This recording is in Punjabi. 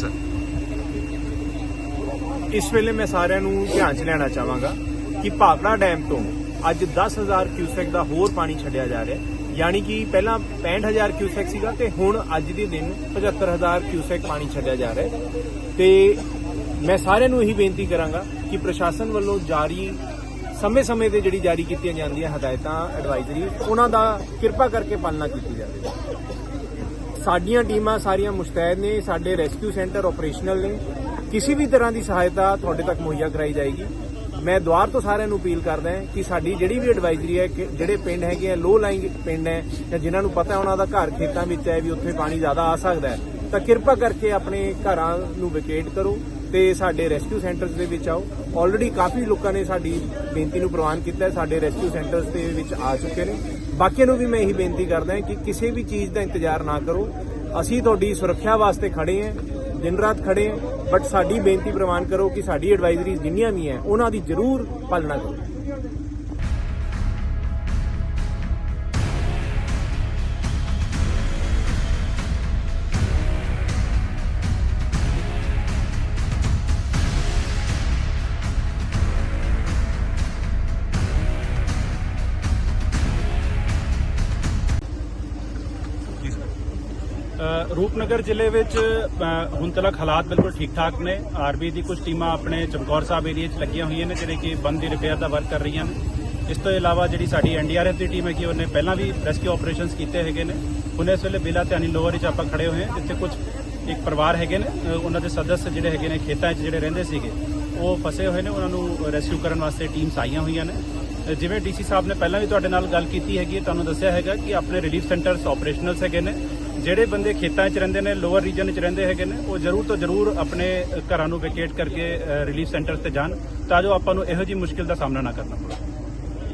ਸਰ। ਇਸ ਵੇਲੇ ਮੈਂ ਸਾਰਿਆਂ ਨੂੰ ਧਿਆਨ 'ਚ ਲੈਣਾ ਚਾਹਾਂਗਾ ਕਿ ਭਾਪੜਾ ਡੈਮ ਤੋਂ ਅੱਜ 10000 ਕਿਊਸੈਕ ਦਾ ਹੋਰ ਪਾਣੀ ਛੱਡਿਆ ਜਾ ਰਿਹਾ ਯਾਨੀ ਕਿ ਪਹਿਲਾਂ 65000 ਕਿਊਸੈਕ ਸੀਗਾ ਤੇ ਹੁਣ ਅੱਜ ਦੇ ਦਿਨ 75000 ਕਿਊਸੈਕ ਪਾਣੀ ਛੱਡਿਆ ਜਾ ਰਿਹਾ ਤੇ ਮੈਂ ਸਾਰਿਆਂ ਨੂੰ ਇਹੀ ਬੇਨਤੀ ਕਰਾਂਗਾ ਕਿ ਪ੍ਰਸ਼ਾਸਨ ਵੱਲੋਂ ਜਾਰੀ ਸਮੇਂ-ਸਮੇਂ ਤੇ ਜਿਹੜੀ ਜਾਰੀ ਕੀਤੀਆਂ ਜਾਂਦੀਆਂ ਹਦਾਇਤਾਂ ਐਡਵਾਈਜ਼ਰੀ ਉਹਨਾਂ ਦਾ ਕਿਰਪਾ ਕਰਕੇ ਪਾਲਣਾ ਕੀਤੀ ਸਾਡੀਆਂ ਟੀਮਾਂ ਸਾਰੀਆਂ ਮੁਸ਼ਤੈਦ ਨੇ, ਸਾਡੇ ਰੈਸਕਿਊ ਸੈਂਟਰ ਆਪਰੇਸ਼ਨਲ ਨੇ। ਕਿਸੇ ਵੀ ਤਰ੍ਹਾਂ ਦੀ ਸਹਾਇਤਾ ਤੁਹਾਡੇ ਤੱਕ ਮੁਹੱਈਆ ਕਰਾਈ ਜਾਏਗੀ। ਮੈਂ ਦੁਆਰ ਤੋਂ ਸਾਰਿਆਂ ਨੂੰ ਅਪੀਲ ਕਰਦਾ ਹਾਂ ਕਿ ਸਾਡੀ ਜਿਹੜੀ ਵੀ ਐਡਵਾਈਜ਼ਰੀ ਹੈ ਕਿ ਜਿਹੜੇ ਪਿੰਡ ਹੈਗੇ ਆ ਲੋ ਲਾਈਂਗ ਪਿੰਡ ਹੈ ਜਾਂ ਜਿਨ੍ਹਾਂ ਨੂੰ ਪਤਾ ਉਹਨਾਂ ਦਾ ਘਰ ਖੇਤਾਂ ਵਿੱਚ ਹੈ ਵੀ ਉੱਥੇ ਪਾਣੀ ਜ਼ਿਆਦਾ ਆ ਸਕਦਾ ਹੈ, ਤਾਂ ਕਿਰਪਾ ਕਰਕੇ ਆਪਣੇ ਘਰਾਂ ਨੂੰ ਵਿਕੇਟ ਕਰੋ। ਤੇ ਸਾਡੇ ਰੈਸਕਿਊ ਸੈਂਟਰਸ ਦੇ ਵਿੱਚ ਆਓ। ਆਲਰੇਡੀ ਕਾਫੀ ਲੋਕਾਂ ਨੇ ਸਾਡੀ ਬੇਨਤੀ ਨੂੰ ਪ੍ਰਵਾਨ ਕੀਤਾ ਹੈ। ਸਾਡੇ ਰੈਸਕਿਊ ਸੈਂਟਰਸ ਦੇ ਵਿੱਚ ਆ ਚੁੱਕੇ ਨੇ। ਬਾਕੀਆਂ ਨੂੰ ਵੀ ਮੈਂ ਇਹੀ ਬੇਨਤੀ ਕਰਦਾ ਹਾਂ ਕਿ ਕਿਸੇ ਵੀ ਚੀਜ਼ ਦਾ ਇੰਤਜ਼ਾਰ ਨਾ ਕਰੋ। ਅਸੀਂ ਤੁਹਾਡੀ ਸੁਰੱਖਿਆ ਵਾਸਤੇ ਖੜੇ ਹਾਂ, ਦਿਨ ਰਾਤ ਖੜੇ ਹਾਂ ਬਟ ਸਾਡੀ ਬੇਨਤੀ ਪ੍ਰਵਾਨ ਕਰੋ ਕਿ ਸਾਡੀ ਐਡਵਾਈਜ਼ਰੀਜ਼ ਜਿੰਨੀਆਂ ਵੀ ਹੈ, ਉਹਨਾਂ ਦੀ ਜ਼ਰੂਰ ਪਾਲਣਾ ਕਰੋ। ਰੂਪਨਗਰ ਜ਼ਿਲ੍ਹੇ ਵਿੱਚ ਹੁਣ ਤੱਕ ਹਾਲਾਤ ਬਿਲਕੁਲ ਠੀਕ ਠਾਕ ਨੇ ਆਰਬੀ ਦੀ ਕੁਝ ਟੀਮਾਂ ਆਪਣੇ ਚਮਕੌਰ ਸਾਹਿਬ ਏਰੀਆ 'ਚ ਲੱਗੀਆਂ ਹੋਈਆਂ ਨੇ ਜਿਹੜੇ ਕਿ ਬੰਦ ਦੀ ਰਿਪੇਅਰ ਦਾ ਵਰਕ ਕਰ ਰਹੀਆਂ ਨੇ। ਇਸ ਤੋਂ ਇਲਾਵਾ ਜਿਹੜੀ ਸਾਡੀ ਐਨਡੀਆਰਐਫ ਦੀ ਟੀਮ ਹੈ ਕਿ ਉਹਨੇ ਪਹਿਲਾਂ ਵੀ ਰੈਸਕਿਊ ਆਪਰੇਸ਼ਨਸ ਕੀਤੇ ਹੈਗੇ ਨੇ। ਹੁਣ ਇਸ ਵੇਲੇ ਬਿਲਾ ਧਿਆਨੀ ਲੋਅਰ ਵਿੱਚ ਆਪਾਂ ਖੜੇ ਹੋਏ ਹਾਂ। ਜਿੱਥੇ ਕੁਝ ਇੱਕ ਪਰਿਵਾਰ ਹੈਗੇ ਨੇ ਉਹਨਾਂ ਦੇ ਸਦੱਸ ਜਿਹੜੇ ਹੈਗੇ ਨੇ ਖੇਤਾਂ 'ਚ ਜਿਹੜੇ ਰਹਿੰਦੇ ਸੀਗੇ ਉਹ ਫਸੇ ਹੋਏ ਨੇ। ਉਹਨਾਂ ਨੂੰ ਰੈਸਕਿਊ ਕਰਨ ਵਾਸਤੇ ਟੀਮਸ ਆਈਆਂ ਹੋਈਆਂ ਨੇ। ਅ, ਜਿਵੇਂ ਡੀਸੀ ਸਾਹਿਬ ਨੇ ਪਹਿਲਾਂ ਵੀ ਤੁਹਾਡੇ ਨਾਲ ਗੱਲ ਕੀਤੀ ਹੈਗੀ ਹੈ, ਤੁਹਾਨੂੰ ਦੱਸਿਆ ਹੈਗਾ ਕਿ ਆਪਣੇ ਰਿਲੀਫ ਸੈਂਟਰਸ ਆਪਰੇਸ਼ਨਲਸ ਹੈਗੇ ਨੇ। ਜਿਹੜੇ ਬੰਦੇ ਖੇਤਾਂ 'ਚ ਰਹਿੰਦੇ ਨੇ ਲੋਅਰ ਰੀਜਨ 'ਚ ਰਹਿੰਦੇ ਹੈਗੇ ਨੇ, ਉਹ ਜ਼ਰੂਰ ਤੋਂ ਜ਼ਰੂਰ ਆਪਣੇ ਘਰਾਂ ਨੂੰ ਵੈਕੇਟ ਕਰਕੇ ਰਿਲੀਫ ਸੈਂਟਰਸ ਤੇ ਜਾਣ ਤਾਂ ਜੋ ਆਪਾਂ ਨੂੰ ਇਹੋ ਜਿਹੀ ਮੁਸ਼ਕਿਲ ਦਾ ਸਾਹਮਣਾ ਨਾ ਕਰਨਾ ਪਵੇ।